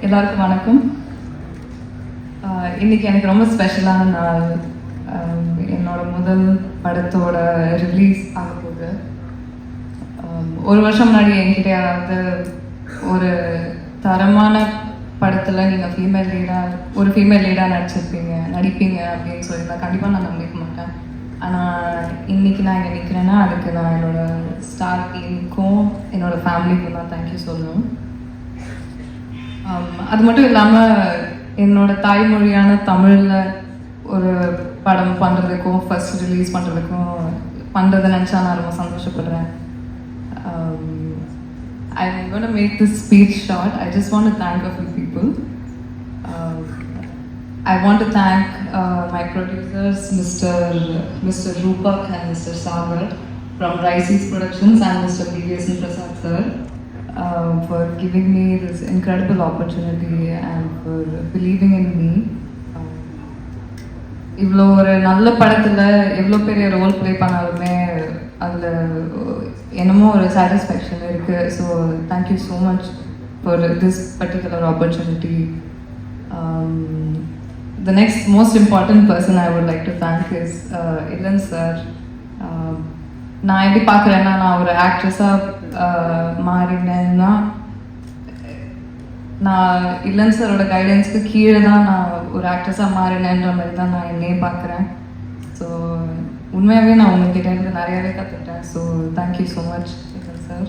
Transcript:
எல்லாருக்கும் வணக்கம். Uh, இன்னைக்கு எனக்கு ரொம்ப ஸ்பெஷலான நாள். Um, என்னோட முதல் படத்தோட ரிலீஸ் ஆக போகுது. Um, ஒரு வருஷம் முன்னாடி என்கிட்ட யாராவது ஒரு தரமான படத்தில் நீங்கள் ஃபீமேல் லீடாக ஒரு ஃபீமேல் லீடாக நடிச்சிருப்பீங்க நடிப்பீங்க அப்படின்னு சொல்லியிருந்தா கண்டிப்பாக நான் நம்பிக்க மாட்டேன். ஆனால் இன்னைக்கு நான் இங்கே நிற்கிறேன்னா அதுக்கு நான் என்னோட ஸ்டார் டீமுக்கும் என்னோட ஃபேமிலிக்கும் தான் தேங்க்யூ சொல்லணும். அது மட்டும் இல்லாமல் என்னோட தாய்மொழியான தமிழில் ஒரு படம் பண்ணுறதுக்கும் ஃபர்ஸ்ட் ரிலீஸ் பண்ணுறதுக்கும் பண்ணுறதை நினச்சா நான் ரொம்ப சந்தோஷப்படுறேன். I gonna make this speech short I just want thank a few people I want to thank uh, my producers, Mr. Mr. Rupak and Mr. Sagar from Rice's Productions and Mr. B.S. Prasad sir uh, for giving me this incredible opportunity and for believing in me. இவ்வளோ ஒரு நல்ல படத்தில் எவ்வளோ பெரிய role play பண்ணாலுமே அதில் என்னமோ ஒரு சாட்டிஸ்ஃபேக்ஷன் இருக்குது so thank you so much for this particular opportunity the next most important person I would like to thank is uh, Ilan sir. Um, நான் எப்படி பார்க்குறேன்னா நான் ஒரு ஆக்ட்ரஸாக uh, மாறினேன்னா நான் இல்லன் சாரோட கைடன்ஸ்க்கு கீழே தான் நான் ஒரு ஆக்ட்ரஸாக மாறினேன்ற மாதிரி தான் நான் என்னையே பார்க்குறேன். ஸோ உண்மையாகவே நான் உங்ககிட்ட இருந்து நிறையவே கற்றுக்கிட்டேன் so thank you so much இல்லன் சார்